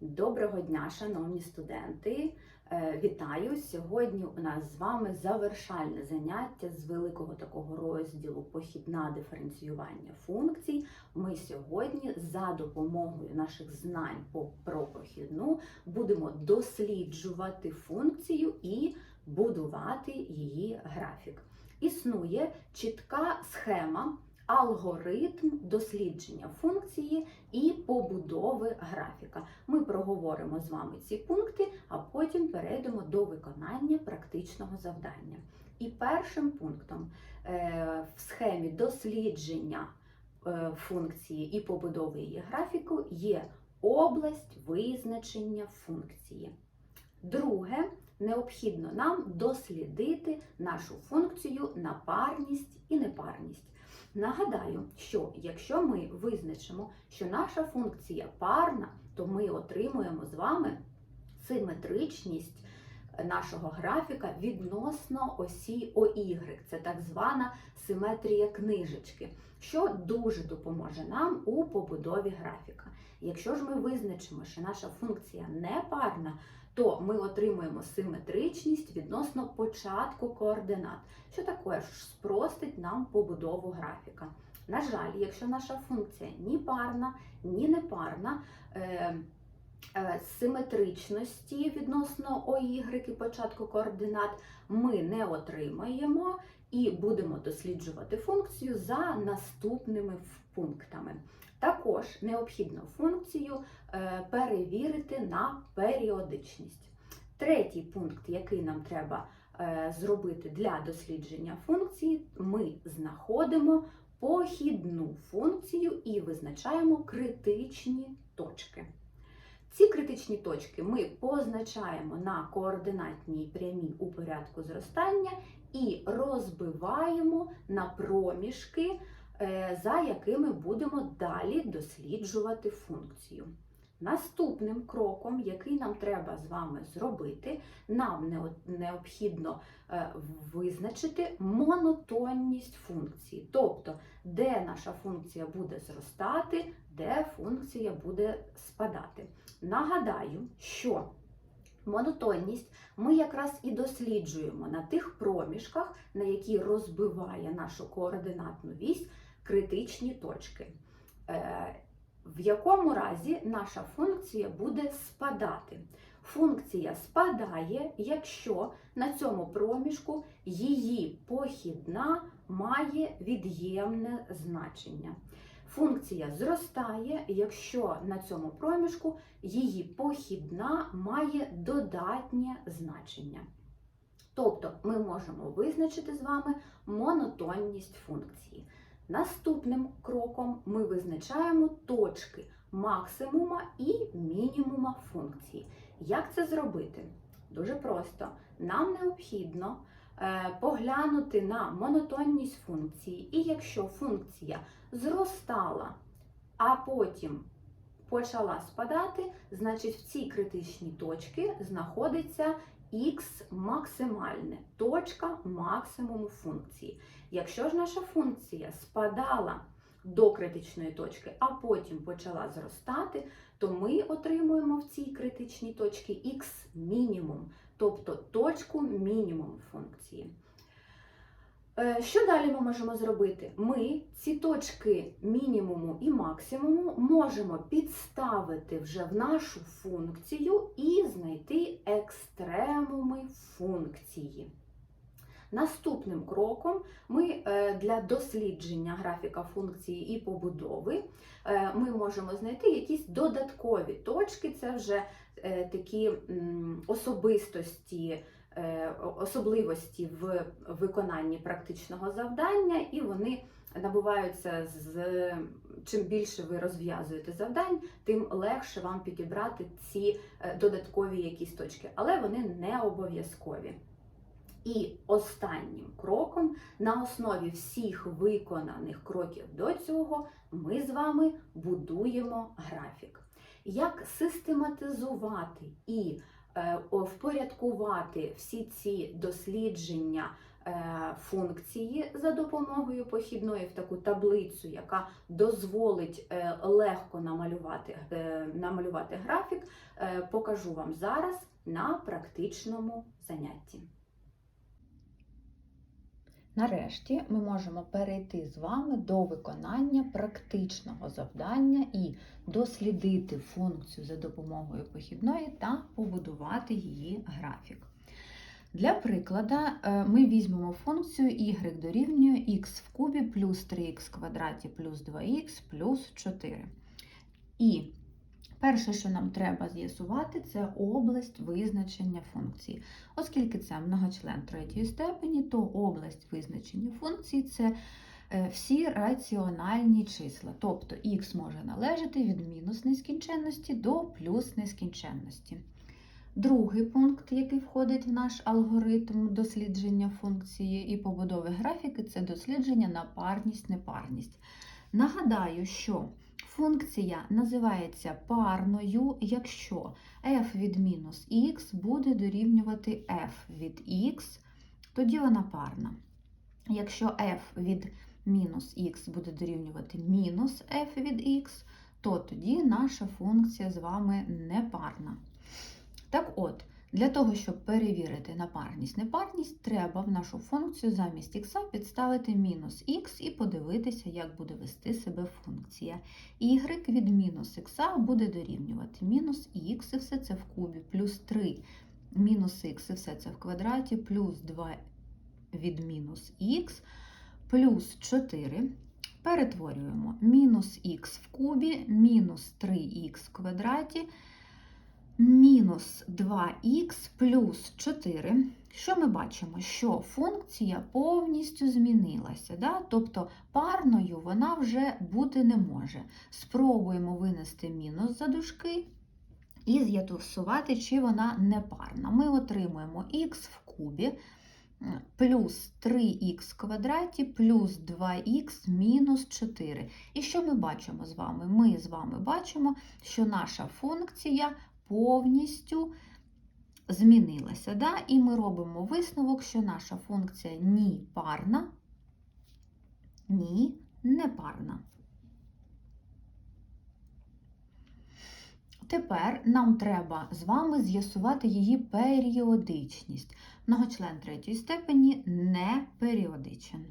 Доброго дня, шановні студенти! Е, Вітаю! Сьогодні у нас з вами завершальне заняття з великого такого розділу Похід на диференціювання функцій. Ми сьогодні за допомогою наших знань про похідну будемо досліджувати функцію і будувати її графік. Існує чітка схема, алгоритм дослідження функції і побудови графіка. Ми проговоримо з вами ці пункти, а потім перейдемо до виконання практичного завдання. І першим пунктом е, в схемі дослідження е, функції і побудови її графіку є область визначення функції. Друге, необхідно нам дослідити нашу функцію на парність і непарність. Нагадаю, що якщо ми визначимо, що наша функція парна, то ми отримуємо з вами симетричність нашого графіка відносно осі ОY. Це так звана симетрія книжечки, що дуже допоможе нам у побудові графіка. Якщо ж ми визначимо, що наша функція не парна, то ми отримуємо симетричність відносно початку координат, що також спростить нам побудову графіка. На жаль, якщо наша функція ні парна, ні непарна, е, е, симетричності відносно ОY і початку координат ми не отримаємо і будемо досліджувати функцію за наступними пунктами. Також необхідно функцію е, перевірити на періодичність. Третій пункт, який нам треба е, зробити для дослідження функції, ми знаходимо похідну функцію і визначаємо критичні точки. Ці критичні точки ми позначаємо на координатній прямій у порядку зростання і розбиваємо на проміжки, за якими будемо далі досліджувати функцію. Наступним кроком, який нам треба з вами зробити, нам необхідно е, визначити монотонність функції, тобто де наша функція буде зростати, де функція буде спадати. Нагадаю, що монотонність ми якраз і досліджуємо на тих проміжках, на які розбиває нашу координатну вісь критичні точки. Е, В якому разі наша функція буде спадати? Функція спадає, якщо на цьому проміжку її похідна має від'ємне значення. Функція зростає, якщо на цьому проміжку її похідна має додатнє значення. Тобто ми можемо визначити з вами монотонність функції. Наступним кроком ми визначаємо точки максимума і мінімума функції. Як це зробити? Дуже просто. Нам необхідно е, поглянути на монотонність функції, і якщо функція зростала, а потім почала спадати, значить в цій критичній точці знаходиться х максимальне, точка максимуму функції. Якщо ж наша функція спадала до критичної точки, а потім почала зростати, то ми отримуємо в цій критичній точці х мінімум, тобто точку мінімум функції. Е, Що далі ми можемо зробити? Ми ці точки мінімуму і максимуму можемо підставити вже в нашу функцію і знайти екстремуми функції. Наступним кроком ми е, для дослідження графіка функції і побудови е, ми можемо знайти якісь додаткові точки, це вже такі особистості, особливості в виконанні практичного завдання, і вони набуваються з чим більше ви розв'язуєте завдань, тим легше вам підібрати ці е, додаткові якісь точки, але вони не обов'язкові. І останнім кроком, на основі всіх виконаних кроків до цього, ми з вами будуємо графік. Як систематизувати і е, впорядкувати всі ці дослідження е, функції за допомогою похідної в таку таблицю, яка дозволить е, легко намалювати, е, намалювати графік, е, покажу вам зараз на практичному занятті. Нарешті ми можемо перейти з вами до виконання практичного завдання і дослідити функцію за допомогою похідної та побудувати її графік. Для прикладу, е, ми візьмемо функцію y дорівнює x в кубі плюс 3х квадраті плюс 2х плюс 4. І перше, що нам треба з'ясувати, це область визначення функції. Оскільки це многочлен третьої степені, то область визначення функції це е, всі раціональні числа. Тобто х може належати від мінус нескінченності до плюс нескінченності. Другий пункт, який входить в наш алгоритм дослідження функції і побудови графіки, це дослідження на парність, непарність. Нагадаю, що функція називається парною, якщо f від мінус х буде дорівнювати f від x, тоді вона парна. Якщо f від мінус х буде дорівнювати мінус f від x, то тоді наша функція з вами непарна. Так от, для того, щоб перевірити напарність непарність, треба в нашу функцію замість х підставити мінус х і подивитися, як буде вести себе функція. y від мінус х буде дорівнювати мінус х, і все це в кубі, плюс 3 мінус х, і все це в квадраті, плюс 2 від мінус х, плюс 4. Перетворюємо мінус х в кубі, мінус 3х в квадраті мінус 2х плюс 4. Що ми бачимо? Що функція повністю змінилася. Да? Тобто парною вона вже бути не може. Спробуємо винести мінус за дужки і з'ясувати, чи вона не парна. Ми отримуємо х в кубі плюс 3х квадраті плюс 2х мінус 4. І що ми бачимо з вами? Ми з вами бачимо, що наша функція повністю змінилася. Да? І ми робимо висновок, що наша функція ні парна, ні не парна. Тепер нам треба з вами з'ясувати її періодичність. Многочлен третьої степені не періодичен.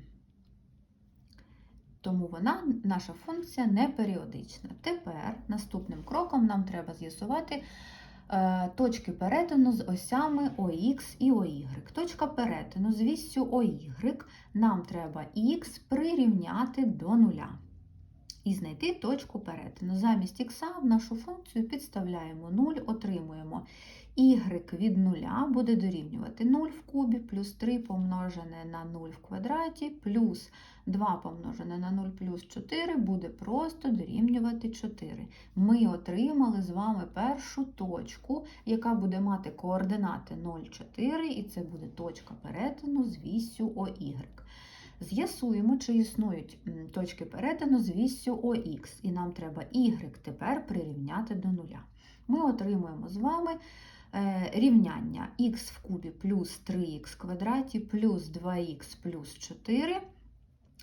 Тому вона, наша функція не періодична. Тепер наступним кроком нам треба з'ясувати е, точки перетину з осями ОХ і ОY. Точка перетину з віссю ОY нам треба х прирівняти до нуля. І знайти точку перетину. Замість х в нашу функцію підставляємо 0, отримуємо y від 0 буде дорівнювати 0 в кубі, плюс 3 помножене на 0 в квадраті, плюс 2 помножене на 0 плюс 4 буде просто дорівнювати 4. Ми отримали з вами першу точку, яка буде мати координати 0, 4, і це буде точка перетину з вісю ОY. З'ясуємо, чи існують точки перетину з віссю ОХ, і нам треба y тепер прирівняти до нуля. Ми отримуємо з вами рівняння х в кубі плюс 3х в квадраті плюс 2х плюс 4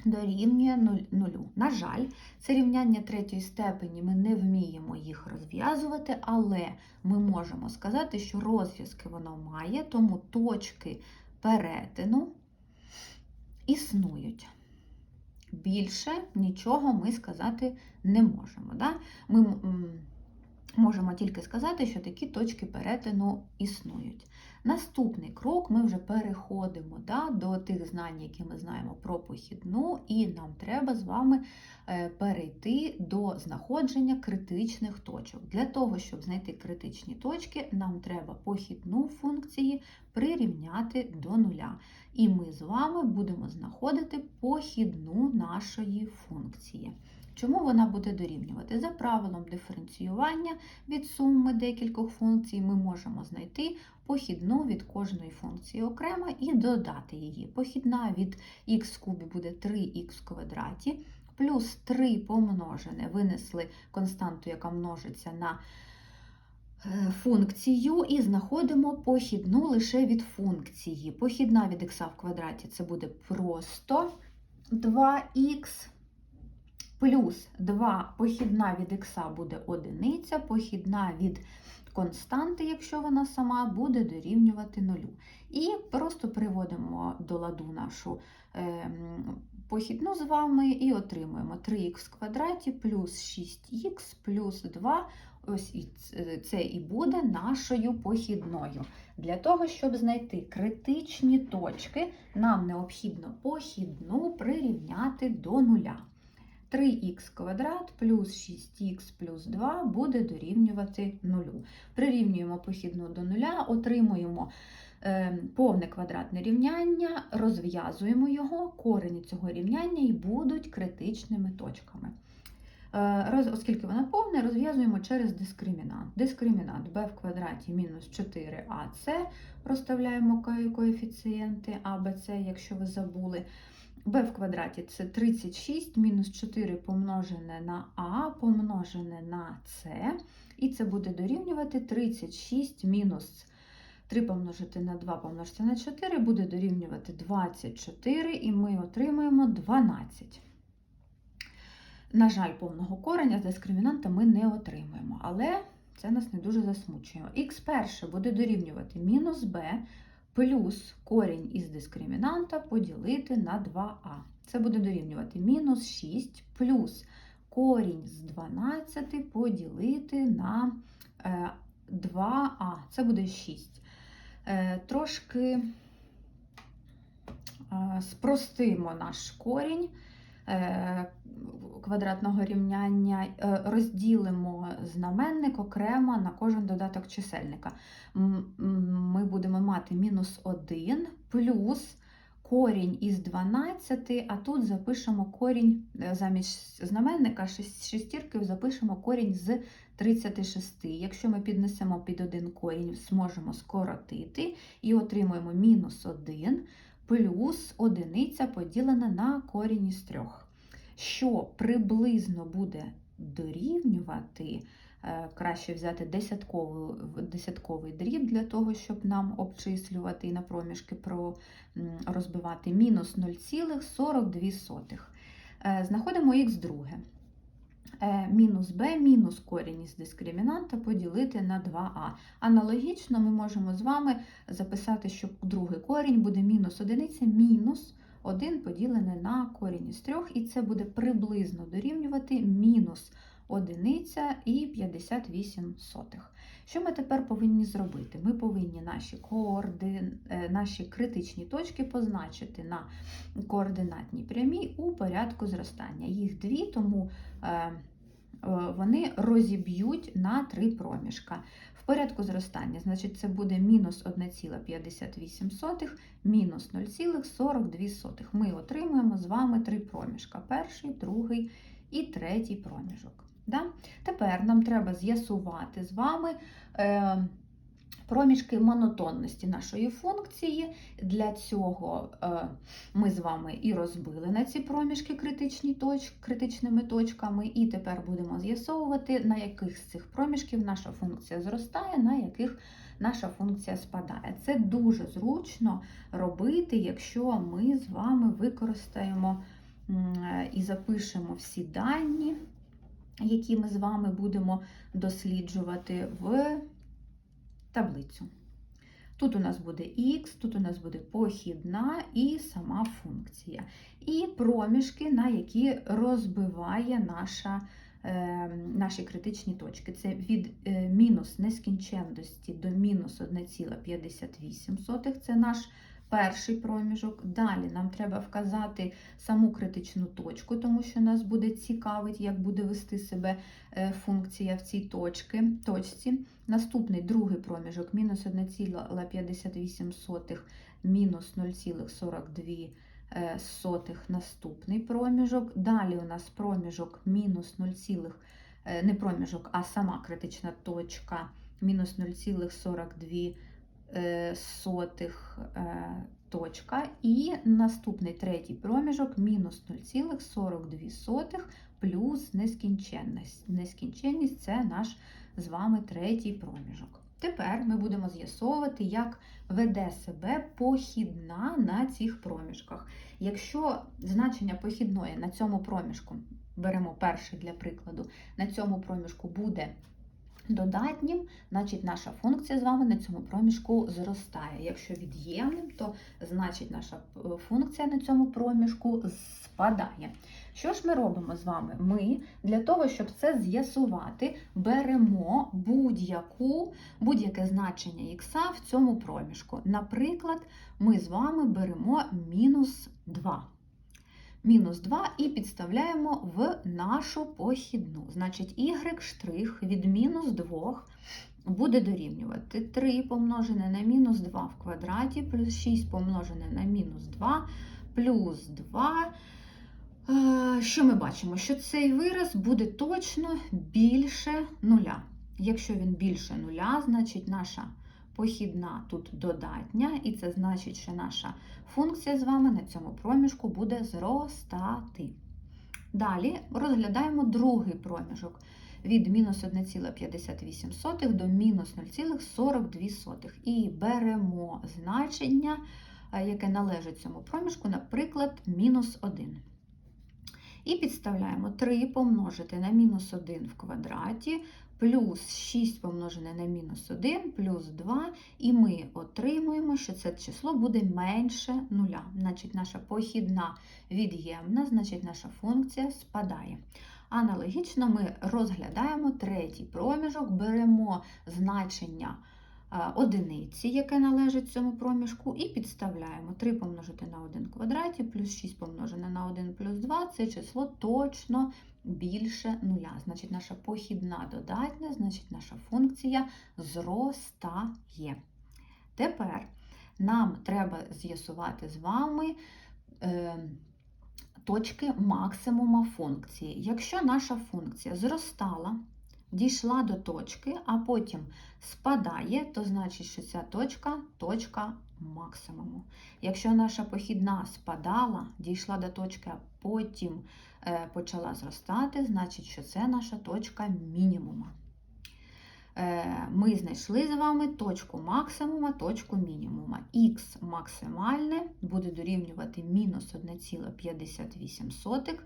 дорівнює 0. На жаль, це рівняння третьої степені, ми не вміємо їх розв'язувати, але ми можемо сказати, що розв'язки воно має, тому точки перетину існують. Більше нічого ми сказати не можемо. Да? Ми можемо тільки сказати, що такі точки перетину існують. Наступний крок ми вже переходимо да, до тих знань, які ми знаємо про похідну, і нам треба з вами е, перейти до знаходження критичних точок. Для того, щоб знайти критичні точки, нам треба похідну функції прирівняти до нуля. І ми з вами будемо знаходити похідну нашої функції. Чому вона буде дорівнювати? За правилом диференціювання від суми декількох функцій ми можемо знайти похідну від кожної функції окремо і додати її. Похідна від х кубі буде 3х в квадраті, плюс 3 помножене, винесли константу, яка множиться на е, функцію і знаходимо похідну лише від функції. Похідна від х в квадраті це буде просто 2х плюс 2 похідна від х буде одиниця, похідна від константи, якщо вона сама, буде дорівнювати нулю. І просто приводимо до ладу нашу е, похідну з вами і отримуємо 3х в квадраті плюс 6х плюс 2. Ось і це і буде нашою похідною. Для того, щоб знайти критичні точки, нам необхідно похідну прирівняти до нуля. 3х квадрат плюс 6х плюс 2 буде дорівнювати 0. Прирівнюємо похідну до нуля, отримуємо е, повне квадратне рівняння, розв'язуємо його, корені цього рівняння і будуть критичними точками. Е, оскільки вона повне, розв'язуємо через дискримінант. Дискримінант b в квадраті мінус 4ac, проставляємо коефіцієнти а, b, c, якщо ви забули b в квадраті це 36 мінус 4 помножене на а помножене на С, і це буде дорівнювати 36 мінус 3 помножити на 2 помножити на 4 буде дорівнювати 24, і ми отримаємо 12. На жаль, повного кореня з дискримінанта ми не отримаємо, але це нас не дуже засмучує. Х перше буде дорівнювати мінус b плюс корінь із дискримінанта поділити на 2а. Це буде дорівнювати мінус 6 плюс корінь з 12 поділити на 2а. Це буде 6. Е, трошки е, спростимо наш корінь. Е, квадратного рівняння е, розділимо знаменник окремо на кожен додаток чисельника. Ми будемо мати мінус 1 плюс корінь із 12, а тут запишемо корінь е, замість знаменника шестірки запишемо корінь з 36. Якщо ми піднесемо під один корінь, зможемо скоротити і отримуємо мінус 1 плюс одиниця поділена на корінь із 3 що приблизно буде дорівнювати, е, краще взяти десятковий, десятковий дріб для того, щоб нам обчислювати і на проміжки розбивати мінус 0,42. Е, знаходимо х друге. Е, мінус b мінус корінь із дискримінанта поділити на 2а. Аналогічно ми можемо з вами записати, що другий корінь буде мінус одиниця мінус 1 поділене на корінь із 3, і це буде приблизно дорівнювати мінус 1 і 58 сотих. Що ми тепер повинні зробити? Ми повинні наші координ... Е, наші критичні точки позначити на координатній прямій у порядку зростання. Їх дві, тому е, Е, вони розіб'ють на три проміжка. В порядку зростання, значить, це буде мінус 1,58, мінус 0,42. Ми отримуємо з вами три проміжка: перший, другий і третій проміжок. Да? Тепер нам треба з'ясувати з вами. Е, проміжки монотонності нашої функції. Для цього е, ми з вами і розбили на ці проміжки критичні точ, критичними точками, і тепер будемо з'ясовувати, на яких з цих проміжків наша функція зростає, на яких наша функція спадає. Це дуже зручно робити, якщо ми з вами використаємо і запишемо всі дані. Які ми з вами будемо досліджувати в таблицю. Тут у нас буде х, тут у нас буде похідна і сама функція. І проміжки, на які розбиває наша, е, наші критичні точки. Це від е, мінус нескінченності до мінус 1,58. Це наш перший проміжок. Далі нам треба вказати саму критичну точку, тому що нас буде цікавить, як буде вести себе е, функція в цій точці. точці. Наступний другий проміжок мінус 1,58, мінус 0,42. Е, сотих наступний проміжок. Далі у нас проміжок мінус 0, е, не проміжок, а сама критична точка мінус 0,42 Е, сотих е, точка. І наступний третій проміжок мінус 0,42 плюс нескінченність. Нескінченність це наш з вами третій проміжок. Тепер ми будемо з'ясовувати, як веде себе похідна на цих проміжках. Якщо значення похідної на цьому проміжку, беремо перший для прикладу, на цьому проміжку буде додатнім, значить наша функція з вами на цьому проміжку зростає. Якщо від'ємним, то значить наша е, функція на цьому проміжку спадає. Що ж ми робимо з вами? Ми для того, щоб це з'ясувати, беремо будь-яку, будь-яке значення х в цьому проміжку. Наприклад, ми з вами беремо мінус 2. Мінус 2 і підставляємо в нашу похідну. Значить, y штрих від мінус 2 буде дорівнювати 3 помножене на мінус 2 в квадраті, плюс 6 помножене на мінус 2, плюс 2. Е, Що ми бачимо? Що цей вираз буде точно більше нуля. Якщо він більше нуля, значить наша похідна тут додатня, і це значить, що наша функція з вами на цьому проміжку буде зростати. Далі розглядаємо другий проміжок від мінус 1,58 до мінус 0,42. І беремо значення, е, яке належить цьому проміжку, наприклад, мінус 1. І підставляємо 3 помножити на мінус 1 в квадраті, плюс 6 помножене на мінус 1, плюс 2, і ми отримуємо, що це число буде менше нуля. Значить, наша похідна від'ємна, значить, наша функція спадає. Аналогічно ми розглядаємо третій проміжок, беремо значення одиниці, яке належить цьому проміжку, і підставляємо 3 помножити на 1 квадраті, плюс 6 помножене на 1 плюс 2, це число точно більше нуля. Значить, наша похідна додатня, значить, наша функція зростає. Тепер нам треба з'ясувати з вами е, точки максимума функції. Якщо наша функція зростала, дійшла до точки, а потім спадає, то значить, що ця точка точка максимуму. Якщо наша похідна спадала, дійшла до точки, а потім е, почала зростати, значить, що це наша точка мінімума. Е, Ми знайшли з вами точку максимума, точку мінімума. Х максимальне буде дорівнювати мінус 1,58,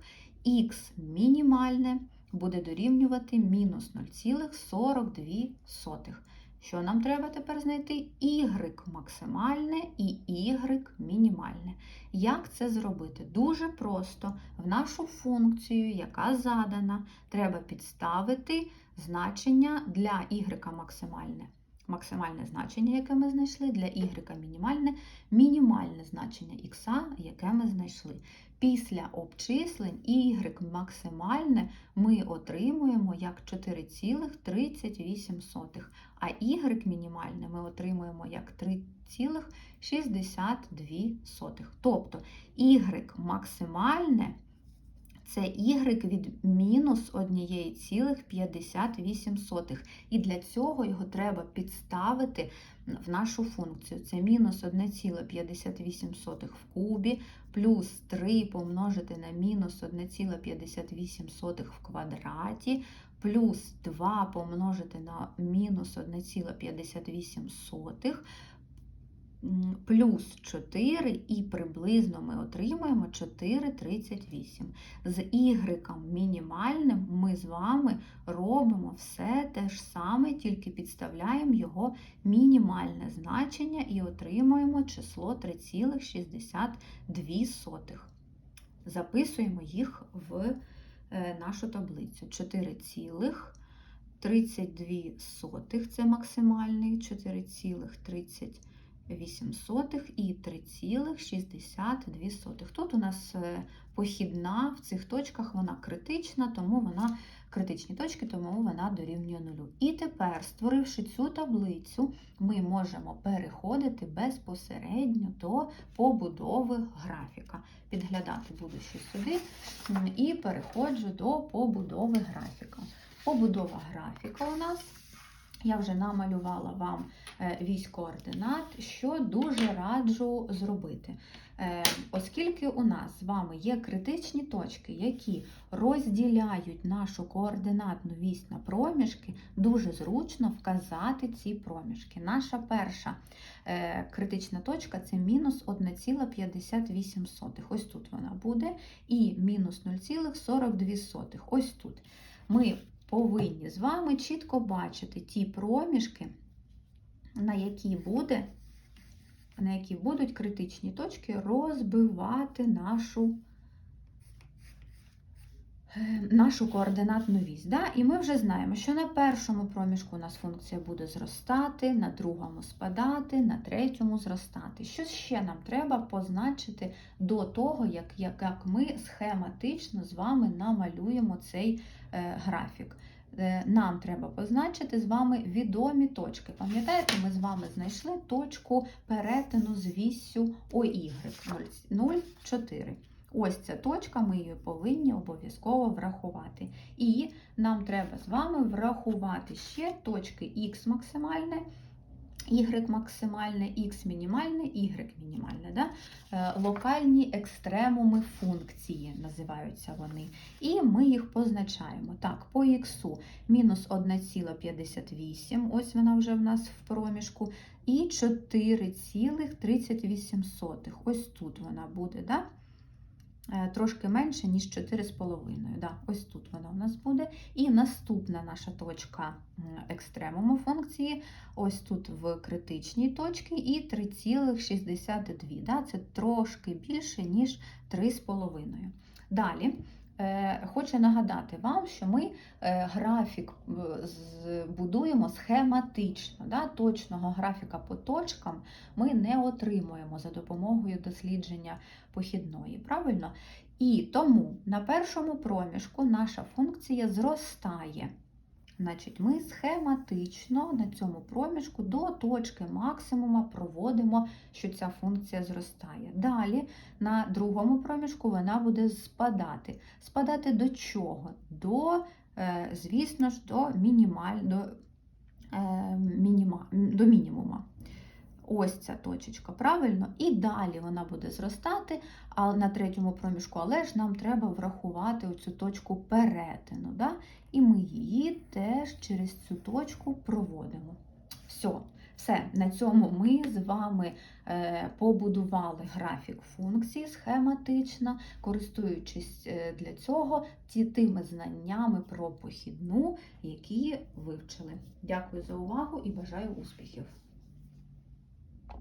х мінімальне буде дорівнювати мінус 0,42. Що нам треба тепер знайти? Y максимальне і Y мінімальне. Як це зробити? Дуже просто в нашу функцію, яка задана, треба підставити значення для y максимальне. Максимальне значення, яке ми знайшли, для y мінімальне, мінімальне значення х, яке ми знайшли. Після обчислень y максимальне ми отримуємо як 4,38, а y мінімальне ми отримуємо як 3,62. Тобто y максимальне це y від мінус 1,58. І для цього його треба підставити в нашу функцію. Це мінус 1,58 в кубі, плюс 3 помножити на мінус 1,58 в квадраті, плюс 2 помножити на мінус 1,58 плюс 4 і приблизно ми отримаємо 4,38. З y мінімальним ми з вами робимо все те ж саме, тільки підставляємо його мінімальне значення і отримуємо число 3,62. Записуємо їх в нашу таблицю. 4,32 це максимальний, 4,30. 8 і 3,62. Тут у нас похідна в цих точках, вона критична, тому вона критичні точки, тому вона дорівнює нулю. І тепер, створивши цю таблицю, ми можемо переходити безпосередньо до побудови графіка. Підглядати буду ще сюди і переходжу до побудови графіка. Побудова графіка у нас. Я вже намалювала вам вісь координат, що дуже раджу зробити. Е, Оскільки у нас з вами є критичні точки, які розділяють нашу координатну вісь на проміжки, дуже зручно вказати ці проміжки. Наша перша е, критична точка це мінус 1,58. Ось тут вона буде, і мінус 0,42. Ось тут. Ми повинні з вами чітко бачити ті проміжки, на які буде на які будуть критичні точки розбивати нашу, е, нашу координатну вісь. Да? І ми вже знаємо, що на першому проміжку у нас функція буде зростати, на другому спадати, на третьому зростати. Що ще нам треба позначити до того, як, як, ми схематично з вами намалюємо цей графік? Е, Нам треба позначити з вами відомі точки. Пам'ятаєте, ми з вами знайшли точку перетину з віссю ОY 0,4. Ось ця точка, ми її повинні обов'язково врахувати. І нам треба з вами врахувати ще точки Х максимальне, Y максимальне, X мінімальне, Y мінімальне. Да? Е, Локальні екстремуми функції називаються вони. І ми їх позначаємо. Так, по Х мінус 1,58, ось вона вже в нас в проміжку, і 4,38. Ось тут вона буде, да? Е, трошки менше, ніж 4,5. Да, ось тут вона у нас буде. І наступна наша точка екстремуму функції, ось тут в критичній точці, і 3,62. Да, це трошки більше, ніж 3,5. Далі. Е, Хочу нагадати вам, що ми е, графік е, будуємо схематично. Да? Точного графіка по точкам ми не отримуємо за допомогою дослідження похідної. Правильно? І тому на першому проміжку наша функція зростає. Значить, ми схематично на цьому проміжку до точки максимума проводимо, що ця функція зростає. Далі на другому проміжку вона буде спадати. Спадати до чого? До, е, звісно ж, до, мінімаль, до, е, до мінімума. Ось ця точечка, правильно? І далі вона буде зростати на третьому проміжку, але ж нам треба врахувати оцю точку перетину. Да? І ми її теж через цю точку проводимо. Все, все, на цьому ми з вами е, побудували графік функції схематично, користуючись е, для цього тими знаннями про похідну, які вивчили. Дякую за увагу і бажаю успіхів!